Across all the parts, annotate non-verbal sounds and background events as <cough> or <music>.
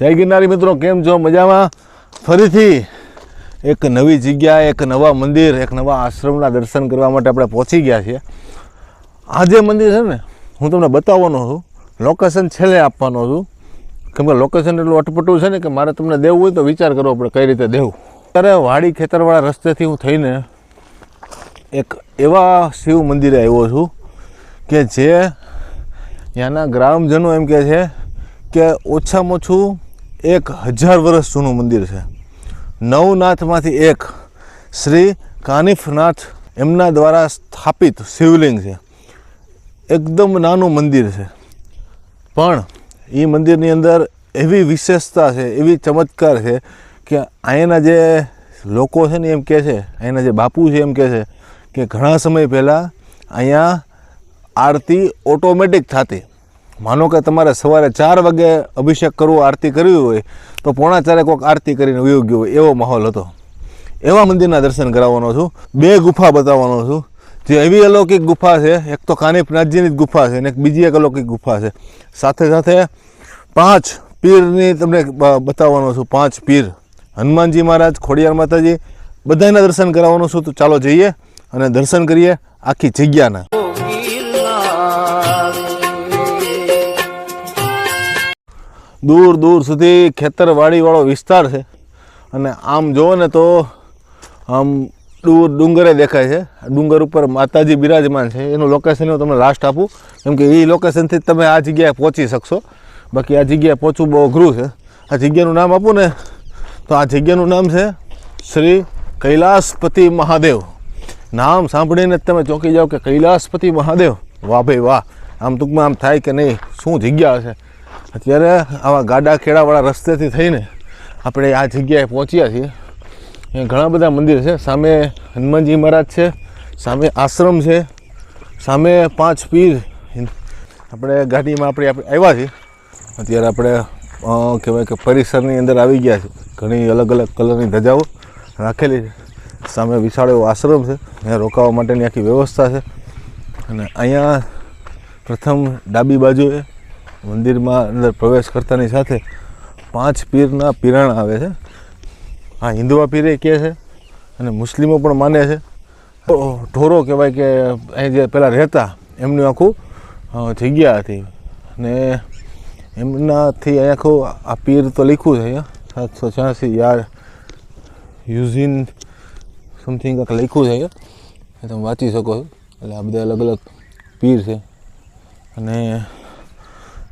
જય ગિરનારી મિત્રો, કેમ છો? મજામાં? ફરીથી એક નવી જગ્યા એક નવા મંદિર, એક નવા આશ્રમના દર્શન કરવા માટે આપણે પહોંચી ગયા છીએ. આ જે મંદિર છે ને, હું તમને બતાવવાનો છું લોકેશન છેલ્લે આપવાનો છું. કેમ કે લોકેશન એટલું અટપટું છે ને કે મારે તમને દેવું હોય તો વિચાર કરવો પડે કઈ રીતે દેવું. ત્યારે વાડી ખેતરવાળા રસ્તેથી હું થઈને એક એવા શિવ મંદિરે આવ્યો છું કે જે ત્યાંના ગ્રામજનો એમ કહે છે કે ઓછામાં ઓછું એક હજાર વર્ષ જૂનું મંદિર છે. નવનાથમાંથી એક શ્રી કાનિફનાથ એમના દ્વારા સ્થાપિત શિવલિંગ છે. એકદમ નાનું મંદિર છે. પણ એ મંદિરની અંદર એવી વિશેષતા છે, એવી ચમત્કાર છે કે અહીંના જે લોકો છે ને એમ કહે છે અહીંના જે બાપુ છે એમ કહે છે કે ઘણા સમય પહેલાં અહીંયા આરતી ઓટોમેટિક થતી. માનો કે તમારે સવારે ચાર વાગે અભિષેક કરવો, આરતી કરવી હોય, તો પોણા ચારે કોઈક આરતી કરીને વયો ગયો હોય, એવો માહોલ હતો. એવા મંદિરના દર્શન કરાવવાનો છું. બે ગુફા બતાવવાનો છું. જે એવી અલૌકિક ગુફા છે, એક તો કાનીપનાથજીની જ ગુફા છે, અને એક બીજી એક અલૌકિક ગુફા છે. સાથે સાથે પાંચ પીરની તમને બતાવવાનો છું, પાંચ પીર. હનુમાનજી મહારાજ, ખોડિયાર માતાજી, બધાના દર્શન કરાવવાનું છું. તો ચાલો જઈએ અને દર્શન કરીએ આખી જગ્યાના. દૂર દૂર સુધી ખેતરવાડીવાળો વિસ્તાર છે. અને આમ જુઓ ને તો આમ દૂર ડુંગરે દેખાય છે. ડુંગર ઉપર માતાજી બિરાજમાન છે. એનું લોકેશન હું તમને લાસ્ટ આપું. કેમ કે એ લોકેશનથી તમે આ જગ્યાએ પહોંચી શકશો. બાકી આ જગ્યાએ પહોંચવું બહુ અઘરું છે. આ જગ્યાનું નામ આપું ને તો આ જગ્યાનું નામ છે શ્રી કૈલાસપતિ મહાદેવ. નામ સાંભળીને જ તમે ચોંકી જાઓ કે કૈલાસપતિ મહાદેવ. વાહ ભાઈ વાહ. આમ ટૂંકમાં આમ થાય કે નહીં? શું જગ્યા હશે? અત્યારે આવા ગાડા ખેડાવાળા રસ્તેથી થઈને આપણે આ જગ્યાએ પહોંચ્યા છીએ. અહીંયા ઘણા બધા મંદિર છે. સામે હનુમાનજી મહારાજ છે, સામે આશ્રમ છે, સામે પાંચ પીર. આપણે ગાડીમાં આપણે આપણે આવ્યા છીએ. અત્યારે આપણે કહેવાય કે પરિસરની અંદર આવી ગયા છે ઘણી અલગ અલગ કલરની ધજાઓ રાખેલી છે. સામે વિશાળ એવો આશ્રમ છે. અહીંયા રોકાવા માટેની આખી વ્યવસ્થા છે. અને અહીંયા પ્રથમ ડાબી બાજુએ મંદિરમાં અંદર પ્રવેશ કરતાની સાથે પાંચ પીરના પીરાણા આવે છે. આ હિન્દુવા પીરે કહે છે અને મુસ્લિમો પણ માને છે. તો ઢોરો કહેવાય કે અહીં જે પહેલાં રહેતા એમનું આખું જગ્યા હતી. અને એમનાથી અહીં આખું આ પીર તો લખ્યું છે અહીંયા, સાતસો છ્યાસી યાર યુઝિન સમથિંગ કંઈક લખ્યું છે અહીંયા. તમે વાંચી શકો છો. એટલે આ બધા અલગ અલગ પીર છે. અને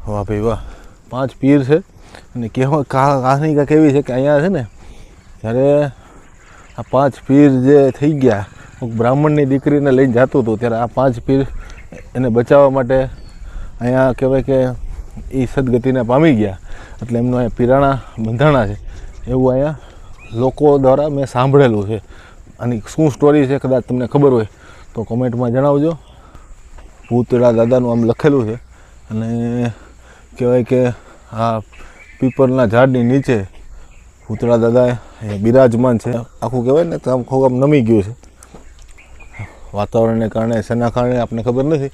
વાહ ભાઈ વાહ. પાંચ પીર છે. અને કહેવા કહાની કાંઈક એવી છે કે અહીંયા છે ને, જ્યારે આ પાંચ પીર જે થઈ ગયા હું બ્રાહ્મણની દીકરીને લઈને જતું હતું, ત્યારે આ પાંચ પીર એને બચાવવા માટે અહીંયા કહેવાય કે એ સદગતિને પામી ગયા. એટલે એમનું અહીંયા પિરાણા બંધાણા છે. એવું અહીંયા લોકો દ્વારા મેં સાંભળેલું છે. આની શું સ્ટોરી છે કદાચ તમને ખબર હોય, તો કોમેન્ટમાં જણાવજો. ભૂતળા દાદાનું આમ લખેલું છે. અને કહેવાય કે આ પીપળના ઝાડની નીચે ભૂતળા દાદા એ બિરાજમાન છે. આખું કહેવાય ને આમ ખૂબ આમ નમી ગયું છે. વાતાવરણને કારણે, શેના કારણે આપણને ખબર નથી,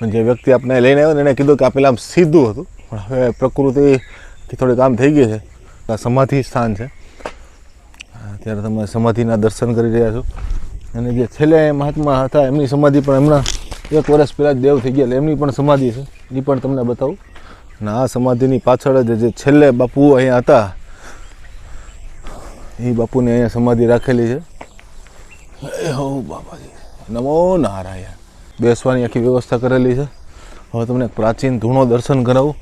પણ જે વ્યક્તિ આપણે લઈને આવ્યો ને એને કીધું કે આ પહેલાં આમ સીધું હતું. પણ હવે પ્રકૃતિ થોડીક આમ થઈ ગઈ છે. આ સમાધિ સ્થાન છે. ત્યારે તમે સમાધિના દર્શન કરી રહ્યા છો. અને જે છેલ્લે મહાત્મા હતા, એમની સમાધિ પણ હમણાં એક વર્ષ પહેલાં દેવ થઈ ગયા એમની પણ સમાધિ છે. એ પણ તમને બતાવું. અને આ સમાધિની પાછળ જ જે છેલ્લે બાપુ અહીંયા હતા, એ બાપુને અહીંયા સમાધિ રાખેલી છે. એ હો બાપાજી નમો નારાયણ. બેસવાની આખી વ્યવસ્થા કરેલી છે. હવે તમને પ્રાચીન ધૂણો દર્શન કરાવું.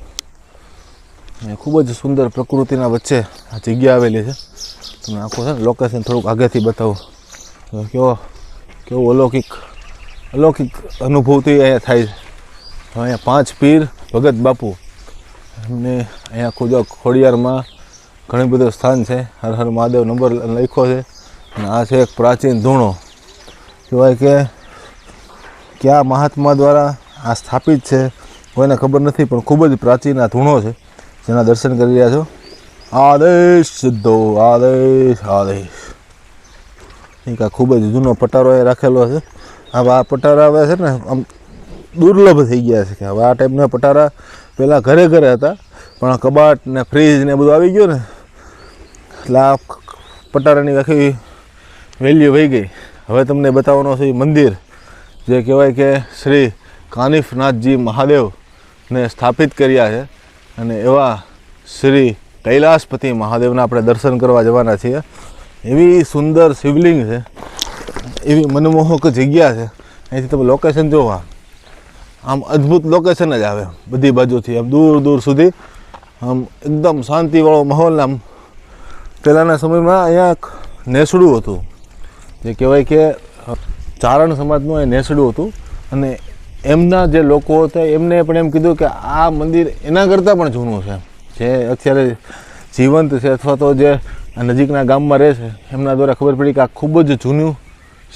અને ખૂબ જ સુંદર પ્રકૃતિના વચ્ચે આ જગ્યા આવેલી છે. તમને આખું છે ને લોકેશન થોડુંક આગળથી બતાવું. કેવો કેવો અલૌકિક અલૌકિક અનુભૂતિ અહીંયા થાય છે. અહીંયા પાંચ પીર ભગત બાપુ એમને અહીંયા ખુદ ખોડિયારમાં ઘણું બધું સ્થાન છે. હર હર મહાદેવ નંબર લખ્યો છે. અને આ છે એક પ્રાચીન ધૂણો. કહેવાય કે કયા મહાત્મા દ્વારા આ સ્થાપિત છે, કોઈને ખબર નથી, પણ ખૂબ જ પ્રાચીન આ ધૂણો છે. જેના દર્શન કરી રહ્યા છો. આદેશ સિદ્ધો, આદેશ આદેશ. એક આ ખૂબ જ જૂનો પટારો એ રાખેલો છે. હવે આ પટારા હવે છે ને, આમ દુર્લભ થઈ ગયા છે કે હવે આ ટાઈપના પટારા પહેલાં ઘરે ઘરે હતા, પણ કબાટ ને ફ્રીજ ને બધું આવી ગયું ને, એટલે આ પટારાની આખી વેલ્યુ વહી ગઈ. હવે તમને બતાવવાનો છે મંદિર, જે કહેવાય કે શ્રી કાનિફનાથજી મહાદેવને સ્થાપિત કર્યા છે. અને એવા શ્રી કૈલાસપતિ મહાદેવના આપણે દર્શન કરવા જવાના છીએ. એવી સુંદર શિવલિંગ છે, એવી મનમોહક જગ્યા છે. અહીંથી તમે લોકેશન જોવા. આમ અદ્ભુત લોકેશન જ આવે બધી બાજુથી. આમ દૂર દૂર સુધી આમ એકદમ શાંતિવાળો માહોલ આમ પહેલાંના સમયમાં અહીંયા નેસડું હતું. જે કહેવાય કે ચારણ સમાજનું એ નેસડું હતું. અને એમના જે લોકો હતા, એમને પણ એમ કીધું કે આ મંદિર એના કરતાં પણ જૂનું છે. જે અત્યારે જીવંત છે અથવા તો જે નજીકના ગામમાં રહે છે, એમના દ્વારા ખબર પડી કે આ ખૂબ જ જૂનું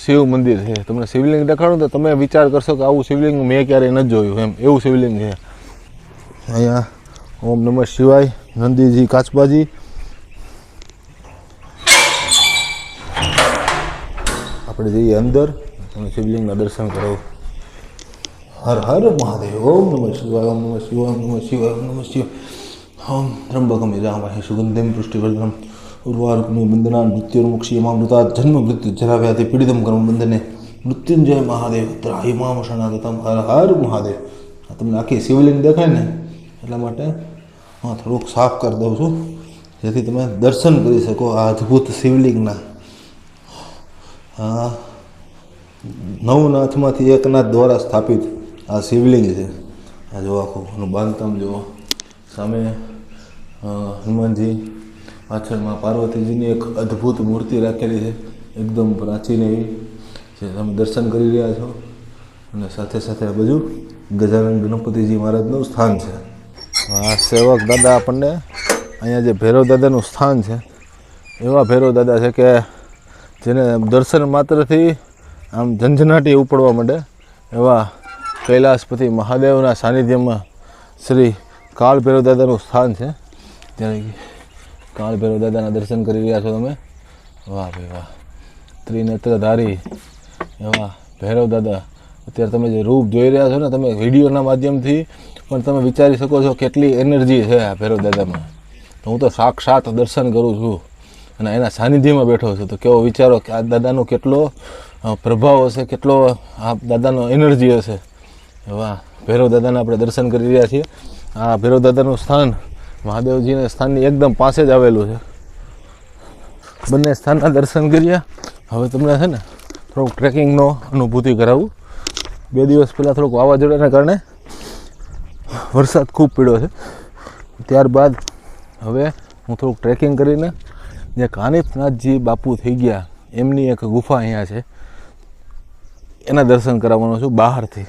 શિવ મંદિર છે. તમને શિવલિંગ દેખાડું તો તમે વિચાર કરશો કે આવું શિવલિંગ મેં ક્યારેય નથી જોયું એમ. એવું શિવલિંગ છે. અહીંયા ઓમ નમઃ શિવાય, નંદીજી કાચબાજી. આપણે જઈએ અંદર. તમે શિવલિંગના દર્શન કરો. હર હર મહાદેવ, ઓમ નમઃ શિવાય, ઓમ નમઃ શિવાય, ઓમ નમઃ શિવાય, ઓમ નમઃ શિવાય. ઓમ ત્રંબકમ યજામહે સુગંધિમ પુષ્ટિવર્ધનમ. ઉર્વારુકમી બંદના મૃત્યુર્મુક્ષીયમામૃતા જન્મ મૃત્યુ જરાવ્યાધિ પીડિતમ કર્મ બંધને મૃત્યુંજય મહાદેવ ત્રાહિમામ શરણાગતમ હર હર મહાદેવ તમને આખી શિવલિંગ દેખાય ને એટલા માટે હું થોડુંક સાફ કરી દઉં છું જેથી તમે દર્શન કરી શકો આ અદ્ભુત શિવલિંગના આ નવનાથમાંથી એકનાથ દ્વારા સ્થાપિત આ શિવલિંગ છે આ જો આખું એનું બાંધકામ જુઓ સામે અ, હનુમાનજી પાછળમાં પાર્વતીજીની એક અદ્ભુત મૂર્તિ રાખેલી છે, એકદમ પ્રાચીન એવી, જે તમે દર્શન કરી રહ્યા છો. અને સાથે સાથે આ બાજુ ગજાનંદ ગણપતિજી મહારાજનું સ્થાન છે. આ સેવક દાદા આપણને અહીંયા જે ભૈરવ દાદાનું સ્થાન છે, એવા ભૈરવ દાદા છે કે જેને દર્શન માત્રથી આમ ઝંઝનાટી ઉપડવા માંડે, એવા કૈલાસપતિ મહાદેવના સાનિધ્યમાં શ્રી કાળ ભૈરવ દાદાનું સ્થાન છે. ત્યારે કાળ ભૈરવ દાદાના દર્શન કરી રહ્યા છો તમે? વાહ ભાઈ વાહ. ત્રિનેત્રધારી. એવા ભૈરવ દાદા. અત્યારે તમે જે રૂપ જોઈ રહ્યા છો ને, તમે વિડીયોના માધ્યમથી પણ તમે વિચારી શકો છો કેટલી એનર્જી છે આ ભૈરવ દાદામાં. તો હું તો સાક્ષાત દર્શન કરું છું અને એના સાનિધ્યમાં બેઠો છું. તો કેવો વિચારો કે આ દાદાનો કેટલો પ્રભાવ હશે, કેટલો આ દાદાનો એનર્જી હશે. વાહ. ભૈરવ દાદાના આપણે દર્શન કરી રહ્યા છીએ. આ ભૈરવ દાદાનું સ્થાન મહાદેવજીના સ્થાનની એકદમ પાસે જ આવેલું છે. બંને સ્થાનના દર્શન કર્યા હવે તમને છે ને થોડુંક ટ્રેકિંગનો અનુભૂતિ કરાવું. બે દિવસ પહેલાં થોડુંક વાવાઝોડાના કારણે વરસાદ ખૂબ પડ્યો છે. ત્યારબાદ હવે હું થોડુંક ટ્રેકિંગ કરીને જે કાનિફનાથજી બાપુ થઈ ગયા, એમની એક ગુફા અહીંયા છે. એના દર્શન કરાવવાનો છું બહારથી.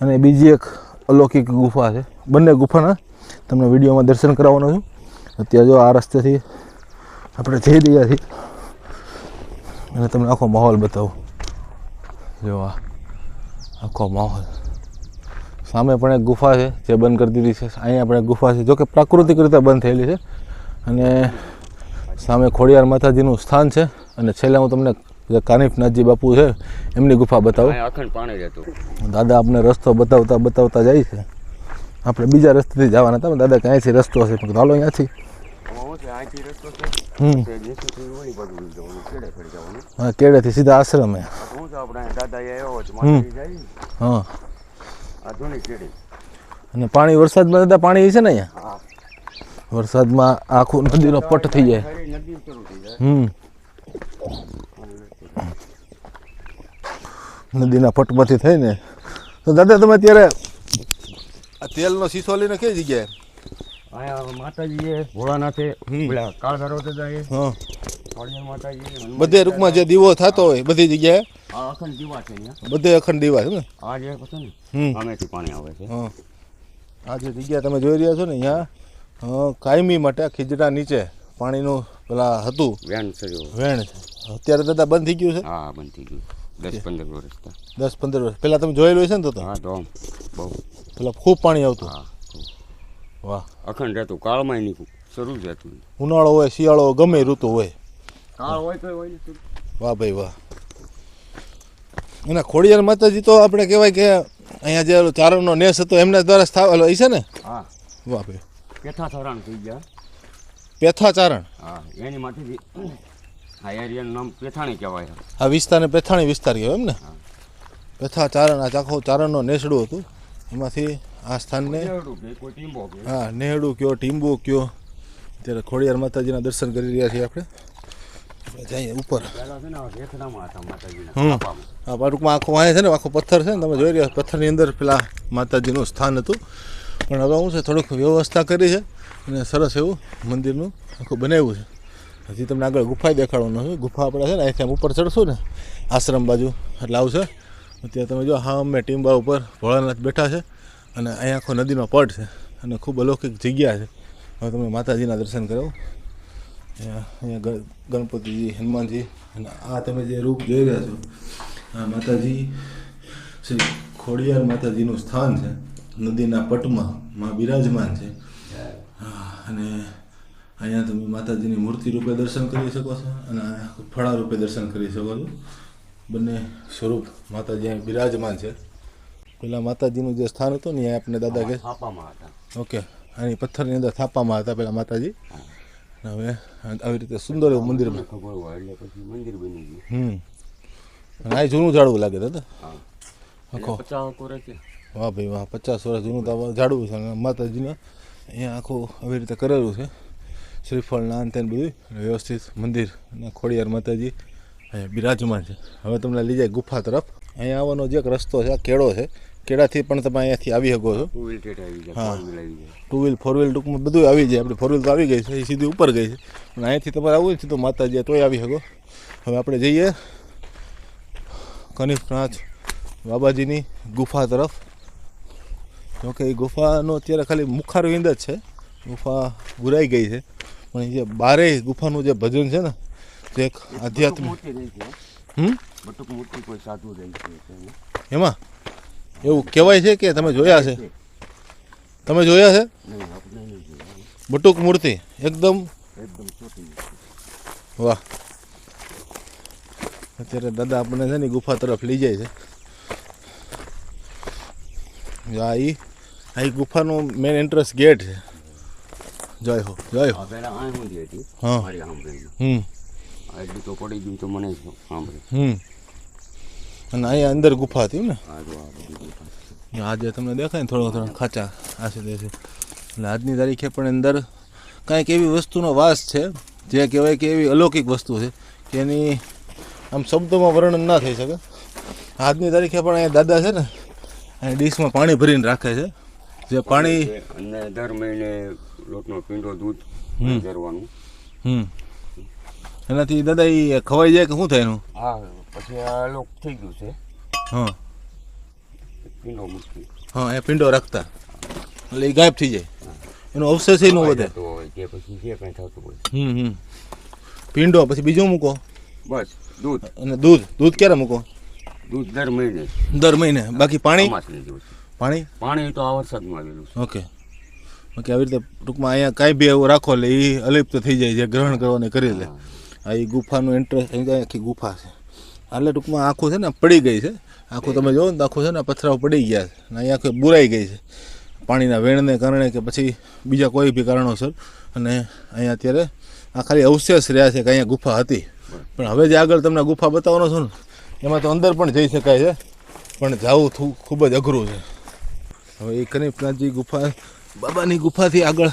અને બીજી એક અલૌકિક ગુફા છે. બંને ગુફાના તમને વિડીયોમાં દર્શન કરાવવાનો છું. અત્યારે જો આ રસ્તેથી આપણે જઈ રહ્યા છીએ. અને તમને આખો માહોલ બતાવું. જો આ આખો માહોલ. સામે પણ એક ગુફા છે જે બંધ કરી દીધી છે. અહીંયા પણ એક ગુફા છે જોકે પ્રાકૃતિક રીતે બંધ થયેલી છે. અને સામે ખોડિયાર માતાજીનું સ્થાન છે. અને છેલ્લે હું તમને જે કાનિફનાથજી બાપુ છે એમની ગુફા બતાવું. અખંડ પાણી દાદા આપણે રસ્તો બતાવતા બતાવતા જાય છે. આપણે બીજા રસ્તેથી જવાના હતા દાદા કે અહીંથી રસ્તો હશે. પણ ચાલો અહીંયાથી. હા કેડેથી? સીધા આશ્રમે. હા અને પાણી વરસાદમાં દાદા પાણી છે ને અહીંયા? વરસાદમાં આખું નદીનો પટ થઈ જાય. ખરી નદી શરૂ થઈ જાય. હમ. નદીના પટમાંથી થઈને. તો દાદા તમે અત્યારે આ તેલનો શીશો લઈને કઈ જગ્યાએ? અહીંયા માતાજીએ ભોળાનાથે પેલા કાળધારો તે જાય. હા. બધે રૂપમાં જે દીવો થતો હોય બધી જગ્યાએ? અખંડ દીવા છે બધે અખંડ દીવા છે ને? આ જે છે ને હમ. પાણી આવે છે. હા. આ જે જગ્યા તમે જોઈ રહ્યા છો ને અહીંયા કાયમી માટે ખીજડા નીચે પાણીનું પેલા હતું. સર્યો વેણ છે. અત્યારે દાદા બંધ થઈ ગયું છે? હા બંધ થઈ ગયું. દસ પંદર વર્ષ દસ પંદર વર્ષ. પહેલાં તમે જોયેલું છે ને તો તો? હા તો. બહુ. પેલા ખૂબ પાણી આવતું. હા વાહ. અખંડ રહેતું કાળમાં નહીં શરૂ જ રહેતું ઉનાળો હોય શિયાળો ગમે ઋતુ હોય. કાળ હોય તો હોય વાહ ભાઈ વાહ. અને ખોડિયાર માતાજી તો આપણે કહેવાય કે અહીંયા જે ચારણનો નેસ હતો એમના દ્વારા સ્થાપેલો છે ને? હા. વાહ ભાઈ. પેથા ચારણ થઈ ગયા. પેથા ચારણ હા એની માટેથી એરિયાનું નામ પેથાણી કહેવાય. આ વિસ્તારને પેથાણી વિસ્તાર કહેવાય એમ ને? પેથા ચારણ આ ચાખો ચારણનો નેસડું હતું. એમાંથી આ સ્થાનને હા નેહડું કયો ટીંબો કયો. અત્યારે ખોડિયાર માતાજીના દર્શન કરી રહ્યા છીએ આપણે. જઈએ ઉપર. આ ટૂંકમાં આખો વાંહે છે ને આખો પથ્થર છે ને તમે જોઈ રહ્યા પથ્થરની અંદર પેલા માતાજીનું સ્થાન હતું. પણ હવે શું છે થોડુંક વ્યવસ્થા કરી છે અને સરસ એવું મંદિરનું આખું બનાવ્યું છે. હજી તમને આગળ ગુફા દેખાડવાનું છે ગુફા આપણે છે ને આમ ઉપર ચડશું ને, આશ્રમ બાજુ. એટલે આવશે ત્યાં તમે જો, હા, અમે ટીમ્બા ઉપર ભોળાનાથ બેઠા છે અને અહીં આખો નદીનો પટ છે અને ખૂબ અલૌકિક જગ્યા છે. હવે તમે માતાજીના દર્શન કરો. અહીંયા અહીંયા ગણપતિજી, હનુમાનજી અને આ તમે જે રૂપ જોઈ રહ્યા છો, આ માતાજી શ્રી ખોડિયાર માતાજીનું સ્થાન છે. નદીના પટમાં માં બિરાજમાન છે. અને અહીંયા તમે માતાજીની મૂર્તિ રૂપે દર્શન કરી શકો છો અને ફળા રૂપે દર્શન કરી શકો છો. બંને સ્વરૂપ માતાજી અહીં બિરાજમાન છે. પેલા માતાજીનું જે સ્થાન હતું ને આપણે દાદા કે થાપામાં હતા. ઓકે અહીં પથ્થરની અંદર થાપામાં હતા પેલા માતાજી. હવે આવી રીતે સુંદર એવું મંદિર બની ગયું. હમ. આ જૂનું ઝાડવું લાગે દાદા? આખો વાહ ભાઈ વાહ પચાસ વર્ષ જૂનું ઝાડવું છે. અને માતાજીને અહીંયા આખું આવી રીતે કરેલું છે. શ્રીફળ નાન તેન બધું વ્યવસ્થિત મંદિર અને ખોડિયાર માતાજી અહીંયા બિરાજમાન છે. હવે તમને લઈ જાય ગુફા તરફ. અહીંયા આવવાનો જે એક રસ્તો છે આ કેળો છે કેળાથી પણ તમે અહીંયાથી આવી શકો છો. હા. Four wheel two wheel four wheel ટૂંકમાં બધું આવી જાય. આપણે ફોર વ્હીલ તો આવી ગઈ છે એ સીધી ઉપર ગઈ છે. અને અહીંયાથી તમારે આવવું છે તો માતાજી તોય આવી શકો. હવે આપણે જઈએ કનિષ્ઠનાથ બાબાજીની ગુફા તરફ. જોકે એ ગુફાનો અત્યારે ખાલી મુખારવિંદ જ છે. ગુફા બુરાઈ ગઈ છે. પણ જે બારે ગુફાનું જે ભજન છે ને તે એક આધ્યાત્મિક હમ? કોઈ સાધુ છે એમાં? એવું કહેવાય છે કે તમે જોયા છે? તમે જોયા છે. બટુક મૂર્તિ એકદમ વાહ. અત્યારે દાદા આપણને છે ને ગુફા તરફ લઈ જાય છે. આ ઈ ગુફાનો મેન એન્ટ્રન્સ ગેટ છે. જય હો જય હો. આ પહેલા આ ઊંધી હતી હા. મારી સાંભળીને હમ. એટલું તો પડી ગયું તો મને સાંભળે. હમ. અને અહીંયા અંદર ગુફા હતી ને? આજે તમને દેખાય ને થોડો થોડો ખાચા આશે દેશે છે. એટલે આજની તારીખે પણ અંદર કાંઈક એવી વસ્તુનો વાસ છે જે કહેવાય કે એવી અલૌકિક વસ્તુ છે કે એની આમ શબ્દોમાં વર્ણન ના થઈ શકે. આજની તારીખે પણ અહીંયા દાદા છે ને અહીંયા ડીશમાં પાણી ભરીને રાખે છે. જે પાણી અને દર મહિને લોટનો પીંડો દૂધ કરવાનું હમ. એનાથી દાદા એ ખવાઈ જાય કે શું થાય એનું? હા પછી આ લોક થઈ ગયું છે. હા. પીંડો મૂકી હા એ પિંડો રાખતા. એટલે એ ગાયબ થઈ જાય. એનો અવશેષ એનો ન વધે. કે પછી જે કંઈ થતું હોય. હમ હમ. પીંડો પછી બીજું મૂકો. બસ દૂધ. અને દૂધ. દૂધ ક્યારે મૂકો? દૂધ દર મહિને. દર મહિને. બાકી પાણી? પાણી? પાણી તો આ વરસાદમાં આવેલું છે. ઓકે. બાકી આવી રીતે ટૂંકમાં અહીંયા કાંઈ બી એવું રાખો એટલે એ અલિપ્ત થઈ જાય જે ગ્રહણ કરવાને કરી લે. આ એ ગુફાનું ઇન્ટરેસ્ટ અહીં આખી ગુફા છે. એટલે ટૂંકમાં આખું છે ને પડી ગઈ છે. આખું તમે જોવો ને તો આખું છે ને પથરાઓ પડી ગયા છે અને અહીંયા આખું બુરાઈ ગઈ છે. પાણીના વેણને કારણે કે પછી બીજા કોઈ બી કારણોસર. અને અહીંયા અત્યારે આ ખાલી અવશેષ રહ્યા છે કે અહીંયા ગુફા હતી. પણ હવે જે આગળ તમને ગુફા બતાવવાનો છું ને, એમાં તો અંદર પણ જઈ શકાય છે. પણ જવું ખૂબ જ અઘરું છે. હવે એ કનિપનાથજી ગુફા બાબાની ગુફાથી આગળ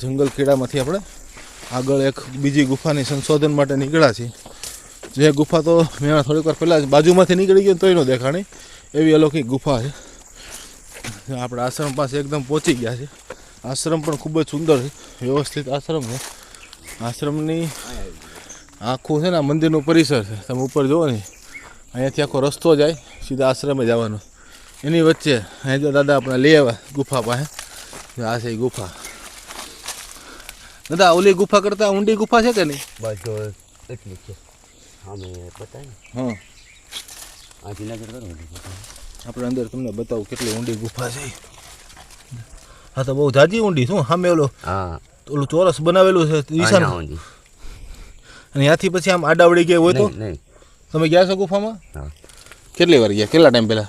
જંગલ ખેડામાંથી આપણે આગળ એક બીજી ગુફાની સંશોધન માટે નીકળ્યા છીએ. જે ગુફા તો મેં થોડીક વાર પહેલાં બાજુમાંથી નીકળી ગયો તોય ન દેખાણી. એવી અલૌકિક ગુફા છે. આપણે આશ્રમ પાસે એકદમ પહોંચી ગયા છે. આશ્રમ પણ ખૂબ જ સુંદર છે. વ્યવસ્થિત આશ્રમ છે. આશ્રમની આખું છે ને મંદિરનું પરિસર છે. તમે ઉપર જુઓ ને, અહીંયાથી આખો રસ્તો જાય, સીધા આશ્રમે જવાનો. એની વચ્ચે અહીંયા દાદા આપણે લઈ આવ્યા ગુફા પાસે. આ છે ગુફા. દાદા ઓલી ગુફા કરતાં ઊંડી ગુફા છે કે નહીં? બસ જો એટલી છે. અમે બતાવી હા. આથી નજર કરો આપણે અંદર તમને બતાવું કેટલી ઊંડી ગુફા છે. હા તો બહુ જાજી ઊંડી શું સામે ઓલો હા. ઓલું ચોરસ બનાવેલું છે ઈશાન. અને ત્યાંથી પછી આમ આડાવડી ગયા હોય તો? તમે ગયા છો ગુફામાં? કેટલી વાર ગયા? કેટલા ટાઈમ પહેલા?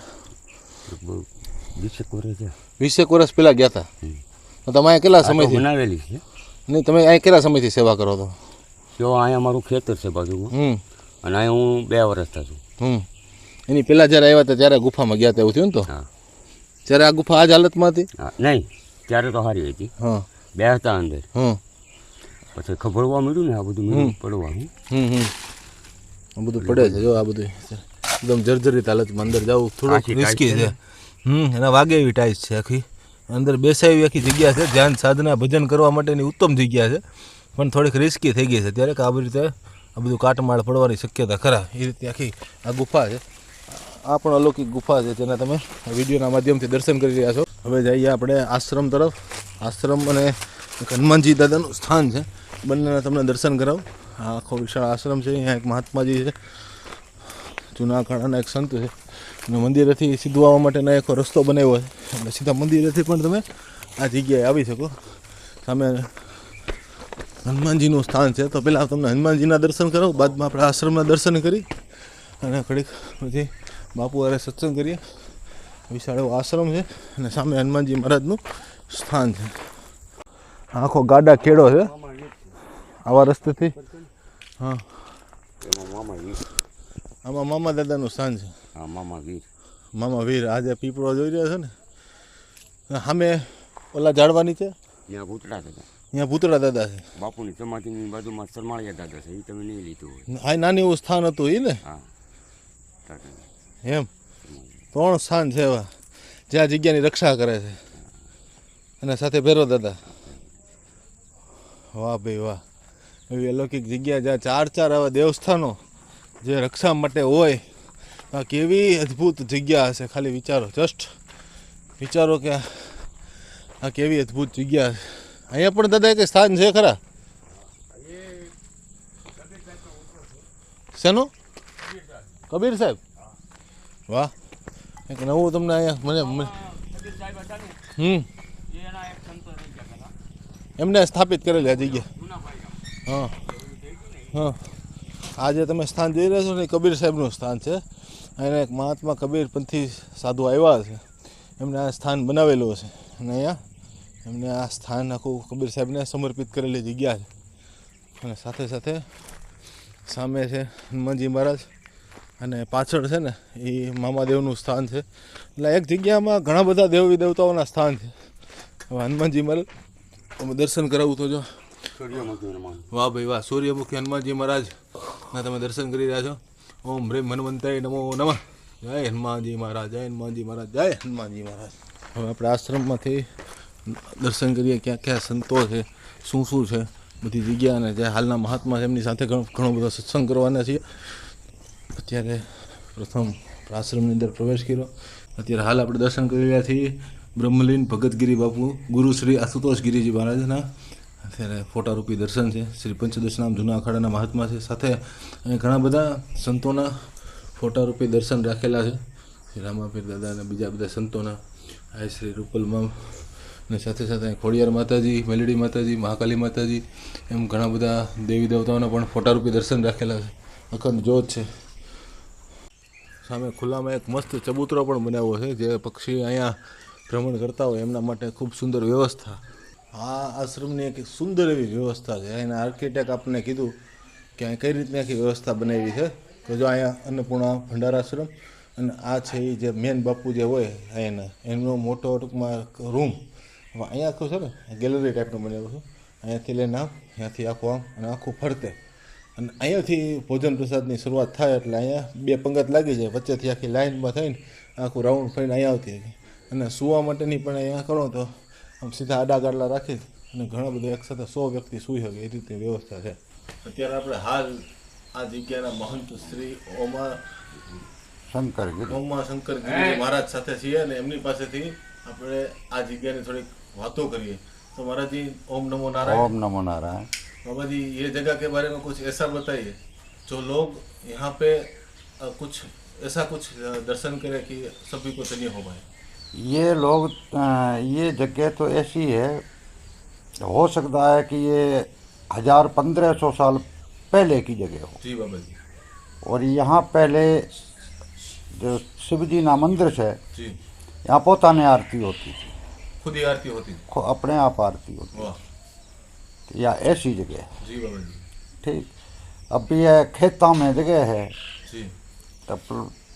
વીસેક વર્ષ છે વીસેક વર્ષ પહેલાં ગયા હતા તો તમે અહીંયા કેટલા સમયથી? બનાવેલી છે. નહીં તમે અહીંયા કેટલા સમયથી સેવા કરો છો? જો અહીંયા મારું ખેતર છે બાજુ અને અહીંયા હું બે વર્ષ છું. હમ. એની પહેલાં જ્યારે આવ્યા હતા ત્યારે ગુફામાં ગયા હતા એવું થયું ને તો? ત્યારે આ ગુફા આ જ હાલતમાં હતી? નહીં ત્યારે તો સારી હતી. હા. બે હતા અંદર. હં પછી ખબરવા મળ્યું ને આ બધું પડવાનું હમ. હમ આ બધું પડે છે જો આ બધું એકદમ જર્જરિત હાલતમાં અંદર જવું થોડું રિસ્કી છે. હમ, એના વાગે એવી ટાઈસ છે આખી. અંદર બેસાવી આખી જગ્યા છે. ધ્યાન, સાધના, ભજન કરવા માટેની ઉત્તમ જગ્યા છે. પણ થોડીક રિસ્કી થઈ ગઈ છે ત્યારે કે આવી રીતે આ બધું કાટમાળ પડવાની શક્યતા ખરા. એ રીતે આખી આ ગુફા છે. આ પણ અલૌકિક ગુફા છે જેના તમે વિડીયોના માધ્યમથી દર્શન કરી રહ્યા છો. હવે જઈએ આપણે આશ્રમ તરફ. આશ્રમ અને હનુમાનજી દાદાનું સ્થાન છે. બંનેના તમને દર્શન કરાવું. આ આખો વિશાળ આશ્રમ છે. અહીંયા એક મહાત્માજી છે. જૂના કાળાના એક સંત છે. અને મંદિરેથી સીધું આવવા માટેનો એક રસ્તો બનાવ્યો છે એટલે સીધા મંદિરેથી પણ તમે આ જગ્યાએ આવી શકો. સામે હનુમાનજીનું સ્થાન છે. તો પહેલાં તમને હનુમાનજીના દર્શન કરો બાદમાં આપણે આશ્રમના દર્શન કરી અને ઘડીક પછી બાપુ હારે સત્સંગ કરીએ. વિશાળ એવો આશ્રમ છે અને સામે હનુમાનજી મહારાજનું સ્થાન છે. આખો ગાડા કેડો છે. આવા રસ્તેથી. હા. આમાં મામા દાદાનું સ્થાન છે. હા મામા વીર. મામા વીર આજે પીપળો જોઈ રહ્યો છે ને? સામે ઓલા જાળવાની છે? ત્યાં ભૂતડા હતા ત્યાં ભૂતળા દાદા છે. બાપુની સમાધિની બાજુમાં સરમાળિયા દાદા છે એ તમે નહીં લીધું હોય. આ નાની એવું સ્થાન હતું એ ને? હા. એમ. ત્રણ સ્થાન છે એવા જ્યાં જગ્યાની રક્ષા કરે છે. અને સાથે ભેરો દાદા. વાહ ભાઈ વાહ. એવી અલૌકિક જગ્યા જ્યાં ચાર ચાર આવા દેવસ્થાનો જે રક્ષા માટે હોય આ કેવી અદ્ભુત જગ્યા હશે, ખાલી વિચારો જસ્ટ વિચારો કે આ કેવી અદ્ભુત જગ્યા છે અહીંયા પણ દાદા એક સ્થાન છે ખરા? શેનું? કબીર સાહેબ? વાહ. એક નવું તમને અહીંયા મને હમ. એમને સ્થાપિત કરેલી આ જગ્યા. હા. હા. આજે તમે સ્થાન જોઈ રહ્યા છો ને કબીર સાહેબનું સ્થાન છે. અહીંયા એક મહાત્મા કબીરપંથી સાધુ આવ્યા છે. એમને આ સ્થાન બનાવેલું છે. અને અહીંયા એમને આ સ્થાન આખું કબીર સાહેબને સમર્પિત કરેલી જગ્યા છે. અને સાથે સાથે સામે છે હનુમાનજી મહારાજ અને પાછળ છે ને એ મામાદેવનું સ્થાન છે. એટલે એક જગ્યામાં ઘણા બધા દેવી દેવતાઓના સ્થાન છે. હવે હનુમાનજી મહારાજ તમે દર્શન કરાવું તો જો. વાહ ભાઈ વાહ સૂર્યમુખી હનુમાનજી મહારાજ. ના તમે દર્શન કરી રહ્યા છો? ઓમ રેમ હનુમંતાય નમો નમઃ. જય હનુમાનજી મહારાજ, જય હનુમાનજી મહારાજ, જય હનુમાનજી મહારાજ. હવે આપણે આશ્રમમાંથી દર્શન કરીએ ક્યાં ક્યાં સંતો છે, શું શું છે, બધી જગ્યા અને જે હાલના મહાત્મા છે, એમની સાથે ઘણો બધો સત્સંગ કરવાના છીએ. અત્યારે પ્રથમ આશ્રમની અંદર પ્રવેશ કર્યો. અત્યારે હાલ આપણે દર્શન કરી રહ્યા છીએ બ્રહ્મલીન ભગતગીરી બાપુ, ગુરુ શ્રી આશુતોષ ગિરિજી મહારાજના. અત્યારે ફોટારૂપી દર્શન છે. શ્રી પંચદશ નામ જૂના અખાડાના મહાત્મા છે. સાથે ઘણા બધા સંતોના ફોટારૂપી દર્શન રાખેલા છે. શ્રી રામાપીર દાદા અને બીજા બધા સંતોના. આ શ્રી રૂપલમાં અને સાથે સાથે ખોડિયાર માતાજી, મેલડી માતાજી, મહાકાલી માતાજી એમ ઘણા બધા દેવી દેવતાઓના પણ ફોટારૂપી દર્શન રાખેલા છે. અખંડ જ્યોત છે. સામે ખુલ્લામાં એક મસ્ત ચબૂતરો પણ બનાવ્યો છે, જે પક્ષી અહીંયા ભ્રમણ કરતા હોય એમના માટે ખૂબ સુંદર વ્યવસ્થા. આ આશ્રમની એક સુંદર એવી વ્યવસ્થા છે. એના આર્કિટેક્ટ આપણને કીધું કે અહીં કઈ રીતની આખી વ્યવસ્થા બનાવી છે? તો જો અહીંયા અન્નપૂર્ણા ભંડાર આશ્રમ અને આ છે એ જે મેન બાપુ જે હોય અહીંયાના એમનો મોટો ટૂંકમાં રૂમ અહીંયા આખું છે ને ગેલેરી ટાઈપનું બનાવ્યું છે. અહીંયાથી લઈને આમ, અહીંયાથી આખું આમ અને આખું ફરતે. અને અહીંયાથી ભોજન પ્રસાદની શરૂઆત થાય એટલે અહીંયા બે પંગત લાગી જાય. વચ્ચેથી આખી લાઇનમાં થઈને આખું રાઉન્ડ ફરીને અહીંયા આવતી અને સુવા માટેની પણ અહીંયા કરો તો આમ સીધા આડા ગાડલા રાખી અને ઘણા બધા એક સાથે સો વ્યક્તિ સૂઈ શકે એ રીતની વ્યવસ્થા છે અત્યારે આપણે હાલ આ જગ્યાના મહંત શ્રી ઓમા શંકર ઓમા શંકર ગિરિજી મહારાજ સાથે છીએ અને એમની પાસેથી આપણે આ જગ્યાની થોડીક વાતો કરીએ તો મહારાજી ઓમ નમો નારાયણ ओम नमो नारायण बाबा जी ये जगह के बारे में कुछ ऐसा बताइए जो लोग यहाँ पे अ, कुछ ऐसा कुछ अ, दर्शन करें कि सभी को चलिए हो पाए ये लोग ये जगह तो ऐसी है हो सकता है कि ये हज़ार पंद्रह सौ साल पहले की जगह हो। जी बाबा जी। और यहाँ पहले जो शिव जी ना मंदिर है यहाँ पोताने आरती होती थी। खुद ही आरती होती थी। अपने आप आरती होती है या ऐसी जगह है। जी बाबा जी। ठीक। अब ये खेता में जगह है। जी। तब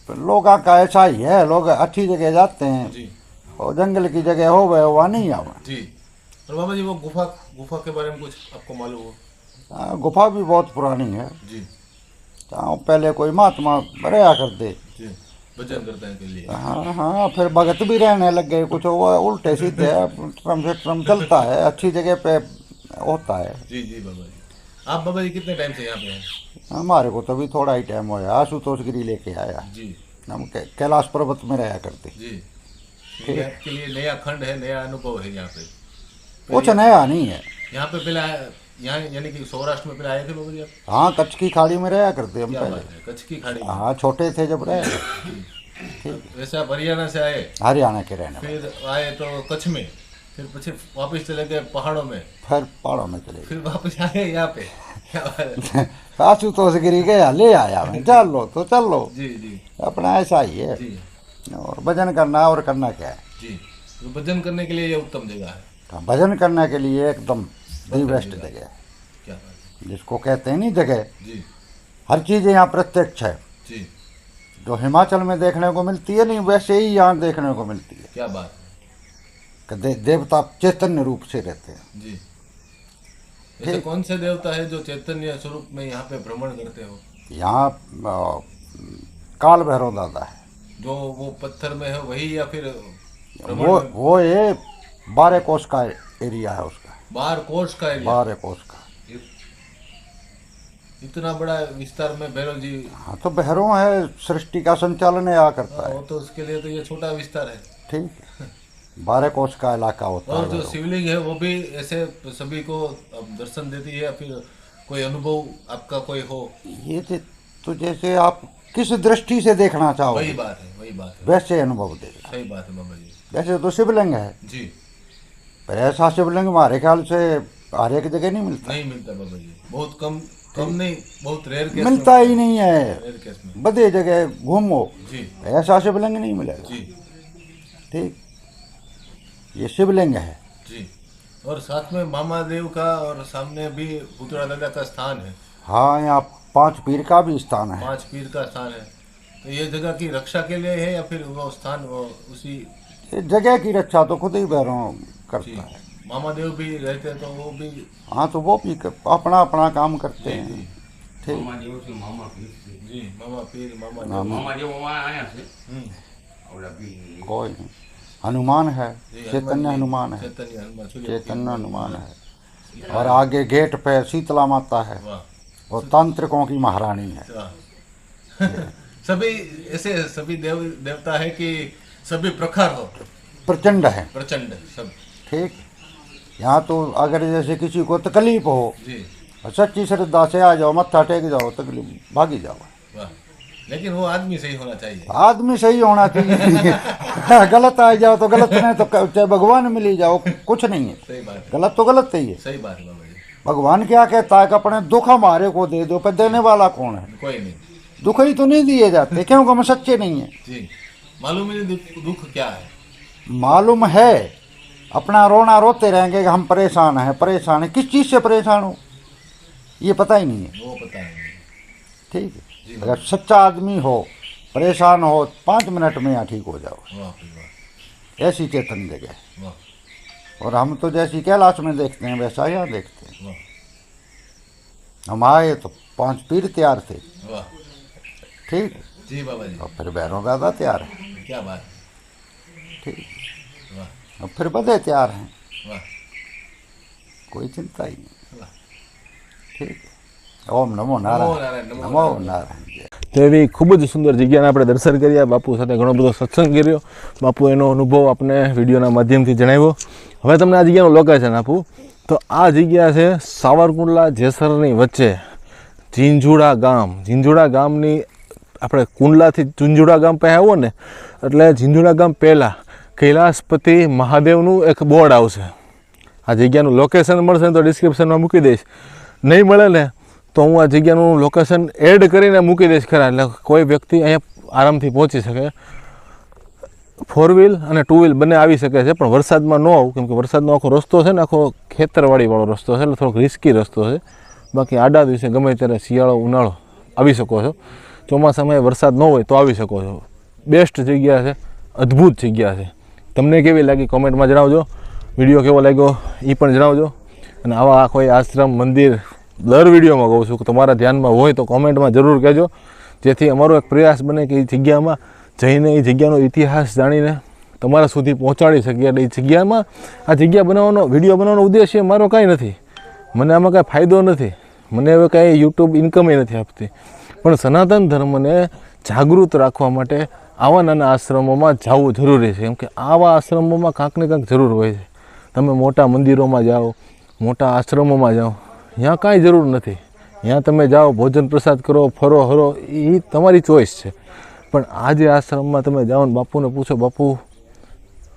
लोगों का ऐसा ही है लोग अच्छी जगह जाते हैं। जी। और जंगल की जगह हो गए वहाँ नहीं आवे। जी। और बाबा जी वो गुफा गुफा के बारे में कुछ आपको मालूम हो? हाँ, गुफा भी बहुत पुरानी है। जी। जहाँ पहले कोई महात्मा रहा करते। जी भजन करते हैं के लिए। हाँ हाँ फिर भगत भी रहने लग गए कुछ वो उल्टे सीधे ट्रम से ट्रम चलता है अच्छी जगह पे होता है। जी जी बाबा आप बाबा जी कितने टाइम से यहाँ पे हैं? हमारे को तो भी थोड़ा ही टाइम होया आशुतोष गिरी लेके आया। जी। हम कैलाश पर्वत में रहा करते। जी। आपके लिए नया खंड है नया अनुभव है यहाँ पे। कुछ नया नहीं है। यहाँ पे पहले यहाँ यानी कि सौराष्ट्र में पहले आए थे बाबा जी हाँ कच्छ की खाड़ी में रहा करते हम पहले। कच्छ की खाड़ी हाँ छोटे थे जब रहे। वैसे आप हरियाणा से आए? हरियाणा के रहने फिर आए तो कच्छ में? फिर પછી वापस चले गए पहाड़ों में। फिर पहाड़ों में चले फिर वापस आए यहाँ पे। क्या बात है? <laughs> गए आशुतोष गिरी गया ले आया मैं। चल लो तो चल लो। जी जी। अपना ऐसा ही है। जी। और भजन करना और करना क्या है? जी। तो भजन करने के लिए ये उत्तम जगह है। तो भजन करने के लिए एकदम दी बेस्ट जगह है। क्या जिसको कहते हैं नहीं जगह। है? जी। हर चीज़ यहाँ प्रत्यक्ष है। जी। जो हिमाचल में देखने को मिलती है नहीं वैसे ही यहाँ देखने को मिलती है। क्या बात है। दे, देवता चैतन्य रूप से रहते हैं। जी। ऐसे कौन से देवता है जो चैतन्य स्वरूप में यहाँ पे भ्रमण करते हो? यहाँ काल भैरव दादा है। जो वो पत्थर में है वही या फिर वो वो ये बारह कोस का एरिया है उसका। बार कोष का एरिया? बारह कोस का। इतना बड़ा विस्तार में भैरव जी हाँ तो भैरव है सृष्टि का संचालन यहाँ करता है। वो तो उसके लिए तो ये छोटा विस्तार है। ठीक है। बारह कोस का इलाका होता और है जो शिवलिंग है वो भी ऐसे सभी को दर्शन देती है या फिर कोई अनुभव आपका कोई हो? ये तो- तो जैसे आप किस दृष्टि से देखना चाहो वही बात है वही बात है। वैसे अनुभव देगा सही बात है बाबा जी। वैसे तो शिवलिंग है। जी। पर ऐसा शिवलिंग हमारे ख्याल से हर एक जगह नहीं मिलता। नहीं मिलता बाबा जी। बहुत कम कम नहीं बहुत रेयर केस मिलता ही नहीं है। बदे जगह घूमो। जी। ऐसा शिवलिंग नहीं मिलेगा। जी। ठीक। ये शिवलिंग है जी और साथ में मामा देव का और सामने भी पुतला दादा का स्थान है हाँ यहाँ पांच पीर का भी स्थान है पांच पीर का स्थान है तो ये जगह की रक्षा के लिए है या फिर वो स्थान वो उसी ये जगह की रक्षा तो खुद ही भैरव जी करता है मामा देव भी रहते हैं तो वो भी हाँ तो वो भी कर- अपना अपना काम करते जी हैं जी ठीक મામા જેવો છે મામા પીર છે. जी मामा पीर मामा देव मामा- મામા જેવો આ આયા છે हम्म, ઓલા પીર कोई नहीं हनुमान है चैतन्य हनुमान है। चैतन्य हनुमान है। और आगे गेट पे शीतला माता है। और तांत्रिकों की महारानी है। <laughs> सभी ऐसे सभी देव देवता है कि सभी प्रखर हो? प्रचंड है। प्रचंड सब। ठीक। यहाँ तो अगर जैसे किसी को तकलीफ़ हो जी। सच्ची श्रद्धा से आ जाओ मत्था टेक जाओ तकलीफ़ भागी जाओ। वाह। लेकिन वो आदमी सही होना चाहिए। आदमी सही होना चाहिए। <laughs> गलत आ जाओ तो गलत नहीं तो चाहे भगवान मिल जाओ कुछ नहीं है। सही बात है। गलत तो गलत है सही बात है भगवान क्या कहता है कि अपने दुख हमारे को दे दो पर देने वाला कौन है? कोई नहीं। दुख ही तो नहीं दिए जाते क्योंकि हम सच्चे नहीं है। मालूम ही दुख क्या है। मालूम है अपना रोना रोते रहेंगे कि हम परेशान हैं परेशान हैं। किस चीज़ से परेशान हो? ये पता ही नहीं है। वो पता नहीं ठीक है। अगर सच्चा आदमी हो परेशान हो पाँच मिनट में यहाँ ठीक हो जाओ। ऐसी चेतन जगह। और हम तो जैसी कैलाश में देखते हैं वैसा यहाँ देखते हैं। हम आए तो पाँच पीर तैयार थे। ठीक? जी बाबा जी। और फिर भैरव दादा तैयार है। क्या बात ठीक? और फिर बदे तैयार हैं। कोई चिंता ही नहीं। ठीक? है ઓમ નમો નારાયણ, નમો. નારાયણ તો એવી ખૂબ જ સુંદર જગ્યાને આપણે દર્શન કર્યા. બાપુ સાથે ઘણો બધો સત્સંગ કર્યો. બાપુ એનો અનુભવ આપણે વિડીયોના માધ્યમથી જણાવ્યો. હવે તમને આ જગ્યાનું લોકેશન આપું. તો આ જગ્યા છે સાવરકુંડલા જેસરની વચ્ચે ઝીંઝુડા ગામ. ઝીંઝુડા ગામની આપણે કુંડલાથી ઝુંઝુડા ગામ પાસે આવો ને એટલે ઝીંઝુડા ગામ પહેલાં કૈલાસપતિ મહાદેવનું એક બોર્ડ આવશે. આ જગ્યાનું લોકેશન મળશે ને તો ડિસ્ક્રિપ્શનમાં મૂકી દઈશ. નહીં મળે ને તો હું આ જગ્યાનું લોકેશન એડ કરીને મૂકી દઈશ ખરા, એટલે કોઈ વ્યક્તિ અહીંયા આરામથી પહોંચી શકે. ફોર વ્હીલ અને ટુ વ્હીલ બંને આવી શકે છે, પણ વરસાદમાં ન આવું કેમકે વરસાદનો આખો રસ્તો છે ને, આખો ખેતરવાડીવાળો રસ્તો છે, એટલે થોડોક રિસ્કી રસ્તો છે. બાકી આડા દિવસે ગમે ત્યારે શિયાળો, ઉનાળો આવી શકો છો. ચોમાસામાં વરસાદ ન હોય તો આવી શકો છો. બેસ્ટ જગ્યા છે, અદ્ભુત જગ્યા છે. તમને કેવી લાગી કોમેન્ટમાં જણાવજો. વીડિયો કેવો લાગ્યો એ પણ જણાવજો. અને આવા કોઈ આશ્રમ, મંદિર દર વિડીયોમાં કહું છું કે તમારા ધ્યાનમાં હોય તો કોમેન્ટમાં જરૂર કહેજો. જેથી અમારો એક પ્રયાસ બને કે એ જગ્યામાં જઈને એ જગ્યાનો ઇતિહાસ જાણીને તમારા સુધી પહોંચાડી શકીએ. એટલે એ જગ્યામાં આ જગ્યા બનાવવાનો, વીડિયો બનાવવાનો ઉદ્દેશ્ય મારો કાંઈ નથી. મને આમાં કાંઈ ફાયદો નથી. મને હવે કાંઈ યુટ્યુબ ઇન્કમે નથી આપતી. પણ સનાતન ધર્મને જાગૃત રાખવા માટે આવા નાના આશ્રમોમાં જવું જરૂરી છે. કેમ કે આવા આશ્રમોમાં કાંઈક ને કાંઈક જરૂર હોય છે. તમે મોટા મંદિરોમાં જાઓ, મોટા આશ્રમોમાં જાઓ ત્યાં કાંઈ જરૂર નથી. ત્યાં તમે જાઓ, ભોજન પ્રસાદ કરો, ફરો, હરો એ તમારી ચોઈસ છે. પણ આજે આશ્રમમાં તમે જાઓ ને બાપુને પૂછો, બાપુ,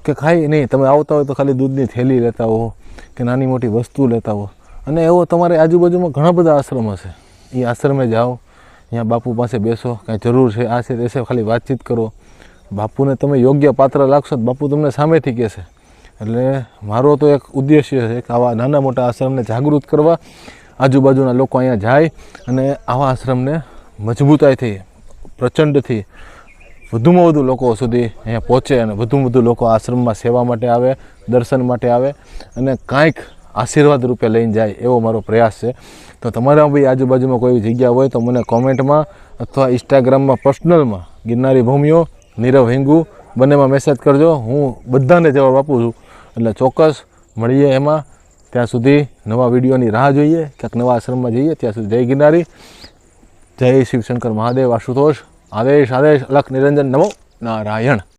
કે ખાઈ નહીં? તમે આવતા હોય તો ખાલી દૂધની થેલી લેતા હો કે નાની મોટી વસ્તુ લેતા હો. અને એવો તમારે આજુબાજુમાં ઘણા બધા આશ્રમ હશે એ આશ્રમે જાઓ ત્યાં બાપુ પાસે બેસો, કાંઈ જરૂર છે, આ છે, તે છે, ખાલી વાતચીત કરો. બાપુને તમે યોગ્ય પાત્ર લાગશો બાપુ તમને સામેથી કહેશે. એટલે મારો તો એક ઉદ્દેશ્ય છે કે આવા નાના મોટા આશ્રમને જાગૃત કરવા, આજુબાજુના લોકો અહીંયા જાય અને આવા આશ્રમને મજબૂતાઈથી પ્રચંડથી વધુમાં વધુ લોકો સુધી અહીંયા પહોંચે અને વધુમાં વધુ લોકો આશ્રમમાં સેવા માટે આવે, દર્શન માટે આવે અને કાંઈક આશીર્વાદ રૂપે લઈને જાય એવો મારો પ્રયાસ છે. તો તમારા બી આજુબાજુમાં કોઈ જગ્યા હોય તો મને કોમેન્ટમાં અથવા ઇન્સ્ટાગ્રામમાં પર્સનલમાં ગિરનારી ભૂમિઓ, નીરવ હિંગુ બંનેમાં મેસેજ કરજો. હું બધાને જવાબ આપું છું. એટલે ચોક્કસ મળીએ એમાં. ત્યાં સુધી નવા વિડીયોની રાહ જોઈએ, ક્યાંક નવા આશ્રમમાં જઈએ, ત્યાં સુધી જય ગિરનારી. જય શિવશંકર મહાદેવ, આશુતોષ. આદેશ આદેશ, અલખ, નિરંજન, નમો નારાયણ.